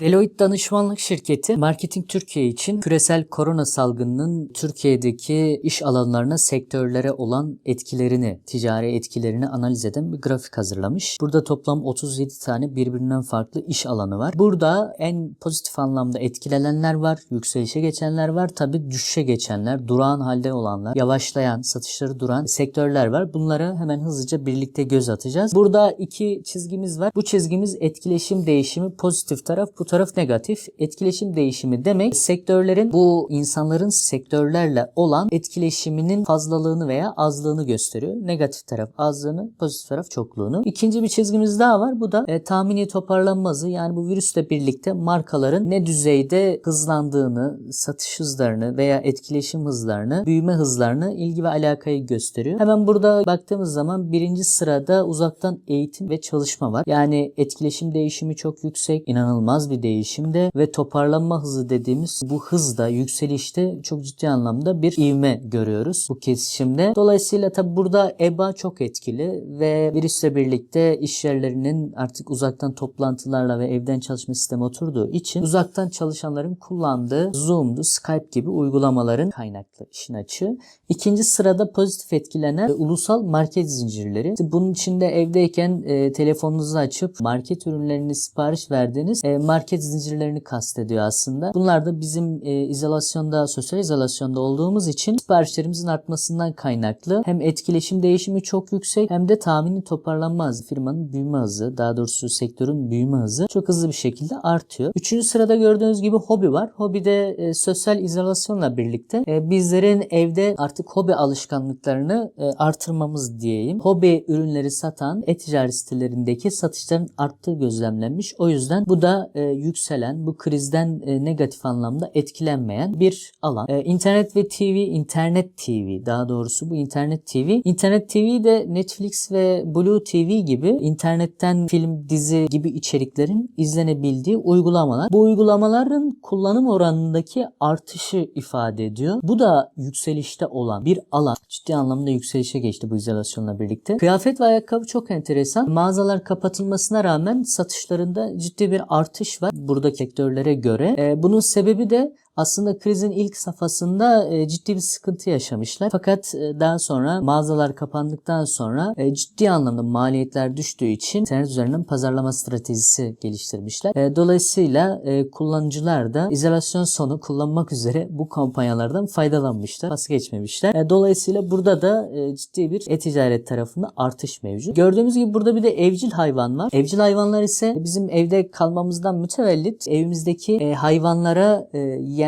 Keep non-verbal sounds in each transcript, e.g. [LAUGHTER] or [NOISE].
Deloitte danışmanlık şirketi Marketing Türkiye için küresel korona salgınının Türkiye'deki iş alanlarına, sektörlere olan etkilerini, ticari etkilerini analiz eden bir grafik hazırlamış. Burada toplam 37 tane birbirinden farklı iş alanı var. Burada en pozitif anlamda etkilenenler var, yükselişe geçenler var, tabi düşüşe geçenler, durağan halde olanlar, yavaşlayan, satışları duran sektörler var. Bunlara hemen hızlıca birlikte göz atacağız. Burada iki çizgimiz var. Bu çizgimiz etkileşim değişimi pozitif taraf, bu taraf negatif. Etkileşim değişimi demek sektörlerin bu insanların sektörlerle olan etkileşiminin fazlalığını veya azlığını gösteriyor. Negatif taraf azlığını, pozitif taraf çokluğunu. İkinci bir çizgimiz daha var. Bu da e, tahmini toparlanma hızı. Yani bu virüsle birlikte markaların ne düzeyde hızlandığını, satış hızlarını veya etkileşim hızlarını, büyüme hızlarını, ilgi ve alakayı gösteriyor. Hemen burada baktığımız zaman birinci sırada uzaktan eğitim ve çalışma var. Yani etkileşim değişimi çok yüksek, inanılmaz bir değişimde ve toparlanma hızı dediğimiz bu hızda, yükselişte çok ciddi anlamda bir ivme görüyoruz bu kesişimde. Dolayısıyla tabi burada EBA çok etkili ve virüsle birlikte iş yerlerinin artık uzaktan toplantılarla ve evden çalışma sistemi oturduğu için uzaktan çalışanların kullandığı Zoom'du, Skype gibi uygulamaların kaynaklı işin açığı. İkinci sırada pozitif etkilenen e, ulusal market zincirleri. Bunun içinde evdeyken e, telefonunuzu açıp market ürünlerini sipariş verdiğiniz e, market zincirlerini kastediyor aslında. Bunlar da bizim e, izolasyonda, sosyal izolasyonda olduğumuz için siparişlerimizin artmasından kaynaklı hem etkileşim değişimi çok yüksek hem de tahmini toparlanma hızı, firmanın büyüme hızı, daha doğrusu sektörün büyüme hızı çok hızlı bir şekilde artıyor. Üçüncü sırada gördüğünüz gibi hobi var. Hobide e, sosyal izolasyonla birlikte e, bizlerin evde artık hobi alışkanlıklarını e, artırmamız diyeyim. Hobi ürünleri satan e-ticaret sitelerindeki satışların arttığı gözlemlenmiş. O yüzden bu da e, yükselen, bu krizden e, negatif anlamda etkilenmeyen bir alan. E, internet ve TV, internet TV daha doğrusu bu internet TV. İnternet TV de Netflix ve Blue TV gibi internetten film, dizi gibi içeriklerin izlenebildiği uygulamalar. Bu uygulamaların kullanım oranındaki artışı ifade ediyor. Bu da yükselişte olan bir alan. Ciddi anlamda yükselişe geçti bu izolasyonla birlikte. Kıyafet ve ayakkabı çok enteresan. Mağazalar kapatılmasına rağmen satışlarında ciddi bir artış var buradaki sektörlere göre. Ee, bunun sebebi de aslında krizin ilk safhasında e, ciddi bir sıkıntı yaşamışlar. Fakat e, daha sonra mağazalar kapandıktan sonra e, ciddi anlamda maliyetler düştüğü için internet üzerinden pazarlama stratejisi geliştirmişler. Dolayısıyla kullanıcılar da izolasyon sonu kullanmak üzere bu kampanyalardan faydalanmışlar. Pas geçmemişler. Dolayısıyla burada da ciddi bir e-ticaret tarafında artış mevcut. Gördüğümüz gibi burada bir de evcil hayvan var. Evcil hayvanlar ise bizim evde kalmamızdan mütevellit evimizdeki hayvanlara e,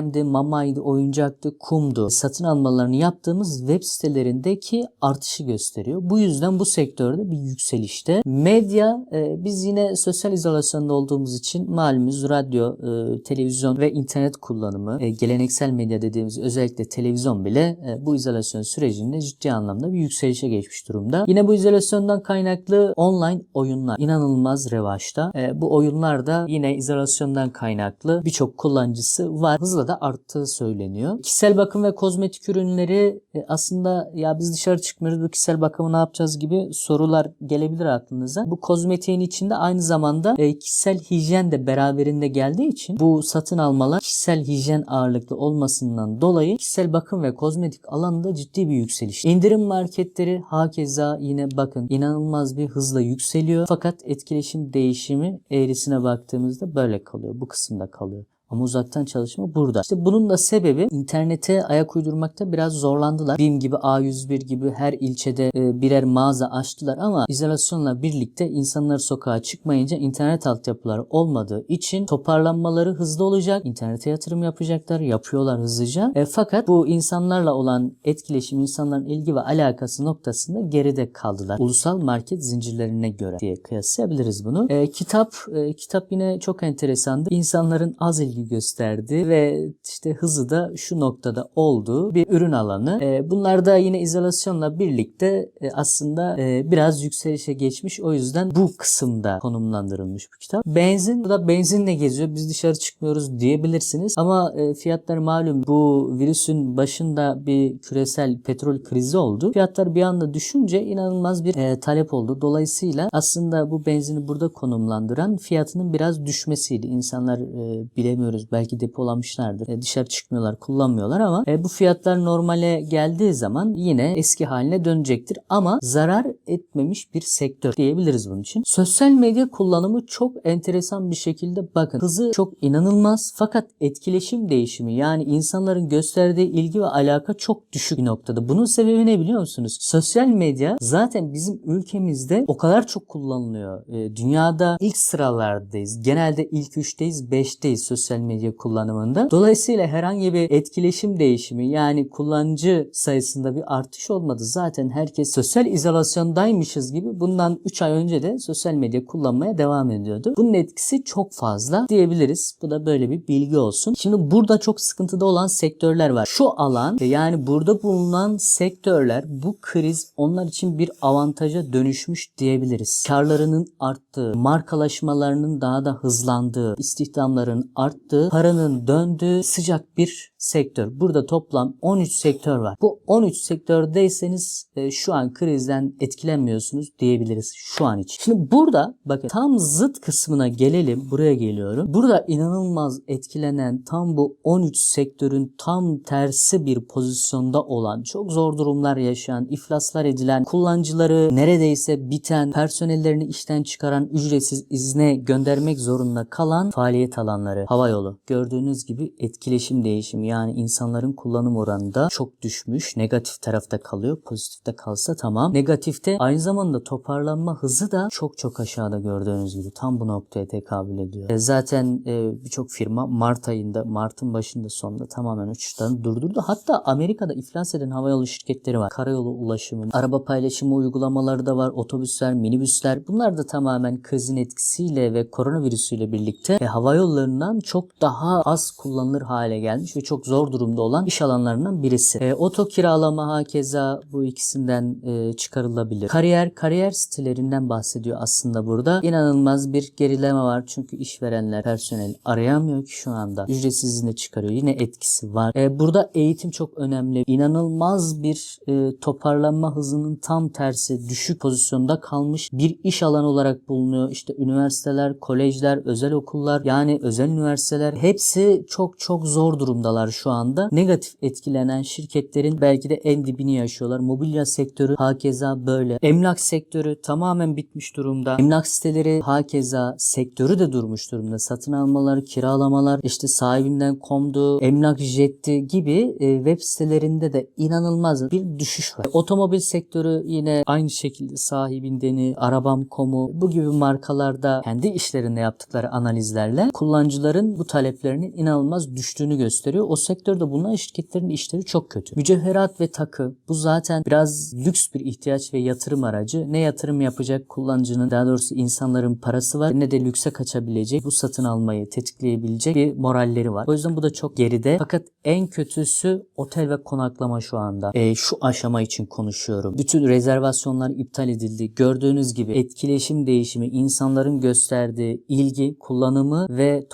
yemdi, mamaydı, oyuncaktı, kumdu satın almalarını yaptığımız web sitelerindeki artışı gösteriyor. Bu yüzden bu sektörde bir yükselişte. Medya e, biz yine sosyal izolasyonda olduğumuz için malumuz radyo, e, televizyon ve internet kullanımı, e, geleneksel medya dediğimiz özellikle televizyon bile e, bu izolasyon sürecinde ciddi anlamda bir yükselişe geçmiş durumda. Yine bu izolasyondan kaynaklı online oyunlar inanılmaz revaçta. E, bu oyunlar da yine izolasyondan kaynaklı birçok kullanıcısı var. Hızla da arttığı söyleniyor. Kişisel bakım ve kozmetik ürünleri e, aslında ya biz dışarı çıkmıyoruz bu kişisel bakımı ne yapacağız gibi sorular gelebilir aklınıza. Bu kozmetiğin içinde aynı zamanda e, kişisel hijyen de beraberinde geldiği için bu satın almalar kişisel hijyen ağırlıklı olmasından dolayı kişisel bakım ve kozmetik alanında ciddi bir yükseliş. İndirim marketleri hakeza yine bakın inanılmaz bir hızla yükseliyor. Fakat etkileşim değişimi eğrisine baktığımızda böyle kalıyor. Bu kısımda kalıyor. Ama uzaktan çalışma burada. İşte bunun da sebebi internete ayak uydurmakta biraz zorlandılar. BİM gibi A101 gibi her ilçede e, birer mağaza açtılar ama izolasyonla birlikte insanlar sokağa çıkmayınca internet altyapıları olmadığı için toparlanmaları hızlı olacak. İnternete yatırım yapacaklar, yapıyorlar hızlıca. E, fakat bu insanlarla olan etkileşim, insanların ilgi ve alakası noktasında geride kaldılar. Ulusal market zincirlerine göre diye kıyaslayabiliriz bunu. E, kitap, e, kitap yine çok enteresandır. İnsanların az ilgi ilgi gösterdi ve işte hızı da şu noktada olduğu bir ürün alanı. E, bunlar da yine izolasyonla birlikte e, aslında e, biraz yükselişe geçmiş. O yüzden bu kısımda konumlandırılmış bu kitap. Benzin, bu da benzinle geziyor. Biz dışarı çıkmıyoruz diyebilirsiniz. Ama fiyatlar malum bu virüsün başında bir küresel petrol krizi oldu. Fiyatlar bir anda düşünce inanılmaz bir talep oldu. Dolayısıyla aslında bu benzini burada konumlandıran fiyatının biraz düşmesiydi. İnsanlar e, bilemiyoruz belki depolamışlardır. E, dışarı çıkmıyorlar, kullanmıyorlar ama e, bu fiyatlar normale geldiği zaman yine eski haline dönecektir. Ama zarar etmemiş bir sektör diyebiliriz bunun için. Sosyal medya kullanımı çok enteresan bir şekilde bakın. Hızı çok inanılmaz fakat etkileşim değişimi yani insanların gösterdiği ilgi ve alaka çok düşük bir noktada. Bunun sebebi ne biliyor musunuz? Sosyal medya zaten bizim ülkemizde o kadar çok kullanılıyor. E, dünyada ilk sıralardayız. Genelde ilk 3'teyiz, 5'teyiz sosyal medya kullanımında. Dolayısıyla herhangi bir etkileşim değişimi yani kullanıcı sayısında bir artış olmadı. Zaten herkes sosyal izolasyondaymışız gibi bundan 3 ay önce de sosyal medya kullanmaya devam ediyordu. Bunun etkisi çok fazla diyebiliriz. Bu da böyle bir bilgi olsun. Şimdi burada çok sıkıntıda olan sektörler var. Şu alan yani burada bulunan sektörler bu kriz onlar için bir avantaja dönüşmüş diyebiliriz. Karlarının arttığı, markalaşmalarının daha da hızlandığı, istihdamların arttığı, paranın döndüğü sıcak bir sektör. Burada toplam 13 sektör var. Bu 13 sektördeyseniz e, şu an krizden etkilenmiyorsunuz diyebiliriz şu an için. Şimdi burada bakın tam zıt kısmına gelelim. Buraya geliyorum. Burada inanılmaz etkilenen tam bu 13 sektörün tam tersi bir pozisyonda olan, çok zor durumlar yaşayan, iflaslar edilen, kullanıcıları neredeyse biten, personellerini işten çıkaran, ücretsiz izne göndermek zorunda kalan faaliyet alanları. Havayolu. Gördüğünüz gibi etkileşim değişimi yani insanların kullanım oranında çok düşmüş. Negatif tarafta kalıyor. Pozitifte kalsa tamam. Negatifte aynı zamanda toparlanma hızı da çok çok aşağıda gördüğünüz gibi. Tam bu noktaya tekabül ediyor. E, zaten e, birçok firma Mart ayında, Mart'ın başında sonunda tamamen uçuşlarını durdurdu. Hatta Amerika'da iflas eden havayolu şirketleri var. Karayolu ulaşımı, araba paylaşımı uygulamaları da var. Otobüsler, minibüsler. Bunlar da tamamen krizin etkisiyle ve koronavirüsüyle birlikte e, hava yollarından daha az kullanılır hale gelmiş ve çok zor durumda olan iş alanlarından birisi. E, oto kiralama hakeza bu ikisinden e, çıkarılabilir. Kariyer, kariyer sitelerinden bahsediyor aslında burada. İnanılmaz bir gerileme var çünkü işverenler personel arayamıyor ki şu anda. Ücretsiz izne çıkarıyor. Yine etkisi var. E, burada eğitim çok önemli. İnanılmaz bir e, toparlanma hızının tam tersi düşük pozisyonda kalmış bir iş alanı olarak bulunuyor. İşte üniversiteler, kolejler, özel okullar yani özel üniversiteler hepsi çok çok zor durumdalar şu anda. Negatif etkilenen şirketlerin belki de en dibini yaşıyorlar. Mobilya sektörü hakeza böyle. Emlak sektörü tamamen bitmiş durumda. Emlak siteleri hakeza sektörü de durmuş durumda. Satın almalar, kiralamalar, işte sahibinden komdu, emlak jetti gibi e, web sitelerinde de inanılmaz bir düşüş var. Otomobil sektörü yine aynı şekilde sahibindeni, arabam.com'u bu gibi markalarda kendi işlerinde yaptıkları analizlerle kullanıcıların bu taleplerinin inanılmaz düştüğünü gösteriyor. O sektörde bulunan şirketlerin işleri çok kötü. Mücevherat ve takı bu zaten biraz lüks bir ihtiyaç ve yatırım aracı. Ne yatırım yapacak kullanıcının daha doğrusu insanların parası var ne de lükse kaçabilecek bu satın almayı tetikleyebilecek bir moralleri var. O yüzden bu da çok geride. Fakat en kötüsü otel ve konaklama şu anda. E, şu aşama için konuşuyorum. Bütün rezervasyonlar iptal edildi. Gördüğünüz gibi etkileşim değişimi, insanların gösterdiği ilgi, kullanımı ve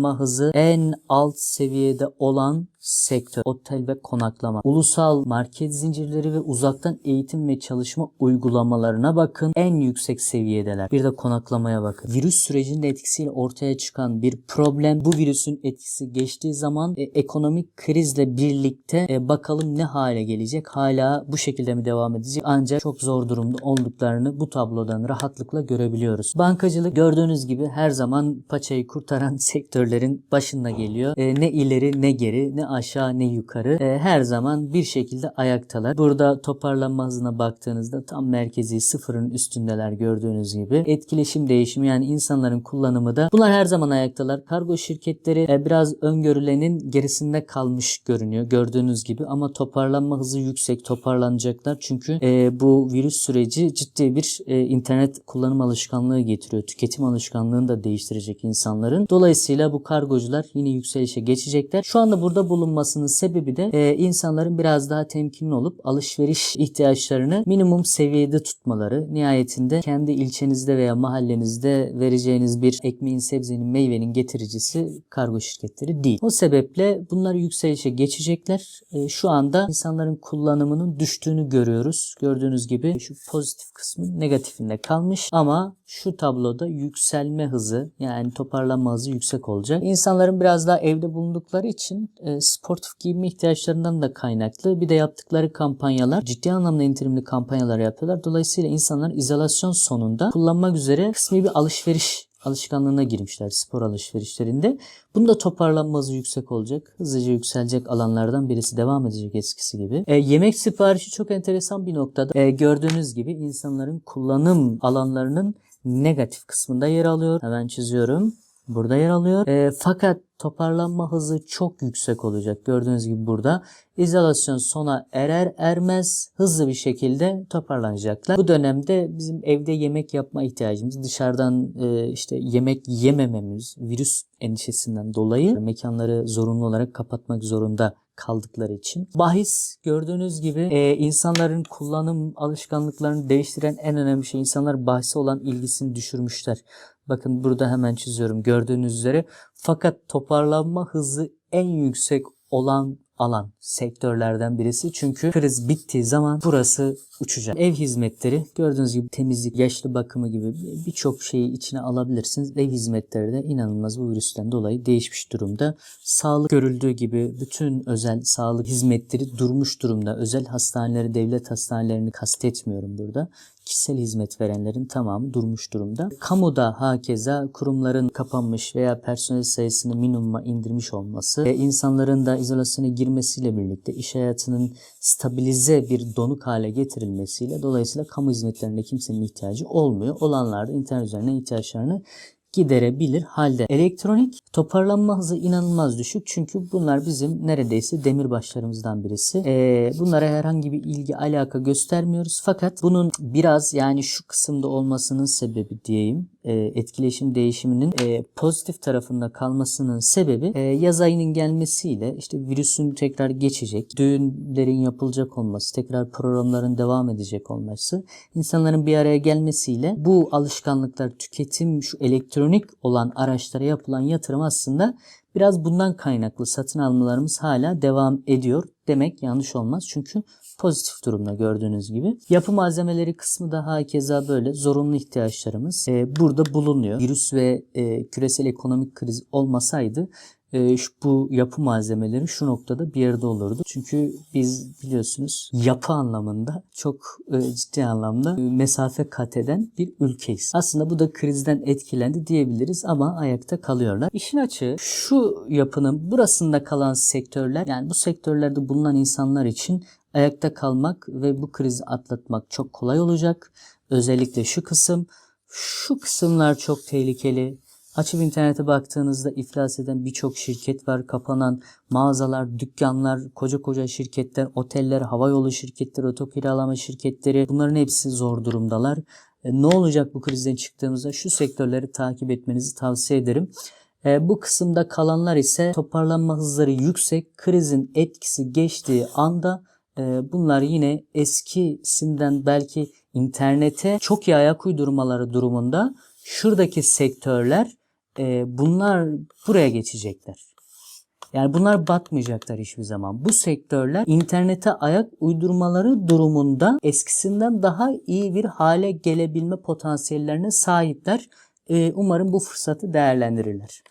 toparlanma hızı en alt seviyede olan sektör, otel ve konaklama. Ulusal market zincirleri ve uzaktan eğitim ve çalışma uygulamalarına bakın. En yüksek seviyedeler. Bir de konaklamaya bakın. Virüs sürecinin etkisiyle ortaya çıkan bir problem. Bu virüsün etkisi geçtiği zaman e, ekonomik krizle birlikte e, bakalım ne hale gelecek. Hala bu şekilde mi devam edecek? Ancak çok zor durumda olduklarını bu tablodan rahatlıkla görebiliyoruz. Bankacılık gördüğünüz gibi her zaman paçayı kurtaran [LAUGHS] sektörlerin başında geliyor. E, ne ileri ne geri ne aşağı ne yukarı e, her zaman bir şekilde ayaktalar. Burada toparlanma hızına baktığınızda tam merkezi sıfırın üstündeler gördüğünüz gibi. Etkileşim değişimi yani insanların kullanımı da bunlar her zaman ayaktalar. Kargo şirketleri e, biraz öngörülenin gerisinde kalmış görünüyor gördüğünüz gibi ama toparlanma hızı yüksek toparlanacaklar çünkü e, bu virüs süreci ciddi bir e, internet kullanım alışkanlığı getiriyor. Tüketim alışkanlığını da değiştirecek insanların. Dolayısıyla bu kargocular yine yükselişe geçecekler. Şu anda burada bulunmasının sebebi de e, insanların biraz daha temkinli olup alışveriş ihtiyaçlarını minimum seviyede tutmaları. Nihayetinde kendi ilçenizde veya mahallenizde vereceğiniz bir ekmeğin, sebzenin, meyvenin getiricisi kargo şirketleri değil. O sebeple bunlar yükselişe geçecekler. E, şu anda insanların kullanımının düştüğünü görüyoruz. Gördüğünüz gibi şu pozitif kısmın negatifinde kalmış ama şu tabloda yükselme hızı yani toparlanma hızı yüksek olacak. İnsanların biraz daha evde bulundukları için e, sportif giyinme ihtiyaçlarından da kaynaklı. Bir de yaptıkları kampanyalar ciddi anlamda indirimli kampanyalar yapıyorlar. Dolayısıyla insanlar izolasyon sonunda kullanmak üzere kısmi bir alışveriş alışkanlığına girmişler spor alışverişlerinde. Bunda toparlanma hızı yüksek olacak. Hızlıca yükselecek alanlardan birisi devam edecek eskisi gibi. E, yemek siparişi çok enteresan bir noktada. E, gördüğünüz gibi insanların kullanım alanlarının negatif kısmında yer alıyor. Hemen çiziyorum. Burada yer alıyor. E, fakat toparlanma hızı çok yüksek olacak. Gördüğünüz gibi burada izolasyon sona erer ermez hızlı bir şekilde toparlanacaklar. Bu dönemde bizim evde yemek yapma ihtiyacımız, dışarıdan e, işte yemek yemememiz, virüs endişesinden dolayı mekanları zorunlu olarak kapatmak zorunda kaldıkları için. Bahis gördüğünüz gibi e, insanların kullanım alışkanlıklarını değiştiren en önemli şey insanlar bahse olan ilgisini düşürmüşler. Bakın burada hemen çiziyorum gördüğünüz üzere. Fakat toparlanma hızı en yüksek olan alan sektörlerden birisi. Çünkü kriz bittiği zaman burası uçacak. Ev hizmetleri gördüğünüz gibi temizlik, yaşlı bakımı gibi birçok şeyi içine alabilirsiniz. Ev hizmetleri de inanılmaz bu virüsten dolayı değişmiş durumda. Sağlık görüldüğü gibi bütün özel sağlık hizmetleri durmuş durumda. Özel hastaneleri, devlet hastanelerini kastetmiyorum burada kişisel hizmet verenlerin tamamı durmuş durumda. Kamuda hakeza kurumların kapanmış veya personel sayısını minimuma indirmiş olması ve insanların da izolasyona girmesiyle birlikte iş hayatının stabilize bir donuk hale getirilmesiyle dolayısıyla kamu hizmetlerine kimsenin ihtiyacı olmuyor. Olanlar da internet üzerinden ihtiyaçlarını giderebilir halde. Elektronik toparlanma hızı inanılmaz düşük çünkü bunlar bizim neredeyse demirbaşlarımızdan birisi. Ee, bunlara herhangi bir ilgi alaka göstermiyoruz fakat bunun biraz yani şu kısımda olmasının sebebi diyeyim e, etkileşim değişiminin e, pozitif tarafında kalmasının sebebi e, yaz ayının gelmesiyle işte virüsün tekrar geçecek, düğünlerin yapılacak olması, tekrar programların devam edecek olması, insanların bir araya gelmesiyle bu alışkanlıklar, tüketim, şu elektronik olan araçlara yapılan yatırım aslında biraz bundan kaynaklı satın almalarımız hala devam ediyor demek yanlış olmaz. Çünkü pozitif durumda gördüğünüz gibi. Yapı malzemeleri kısmı da hakeza böyle zorunlu ihtiyaçlarımız e, burada bulunuyor. Virüs ve e, küresel ekonomik kriz olmasaydı e, şu, bu yapı malzemeleri şu noktada bir yerde olurdu. Çünkü biz biliyorsunuz yapı anlamında çok e, ciddi anlamda e, mesafe kat eden bir ülkeyiz. Aslında bu da krizden etkilendi diyebiliriz ama ayakta kalıyorlar. İşin açığı şu yapının burasında kalan sektörler yani bu sektörlerde bulunan insanlar için ayakta kalmak ve bu krizi atlatmak çok kolay olacak. Özellikle şu kısım. Şu kısımlar çok tehlikeli. Açıp internete baktığınızda iflas eden birçok şirket var. Kapanan mağazalar, dükkanlar, koca koca şirketler, oteller, havayolu şirketleri, otokiralama şirketleri bunların hepsi zor durumdalar. E, ne olacak bu krizden çıktığımızda şu sektörleri takip etmenizi tavsiye ederim. E, bu kısımda kalanlar ise toparlanma hızları yüksek. Krizin etkisi geçtiği anda bunlar yine eskisinden belki internete çok iyi ayak uydurmaları durumunda şuradaki sektörler e, bunlar buraya geçecekler. Yani bunlar batmayacaklar hiçbir zaman. Bu sektörler internete ayak uydurmaları durumunda eskisinden daha iyi bir hale gelebilme potansiyellerine sahipler. E, umarım bu fırsatı değerlendirirler.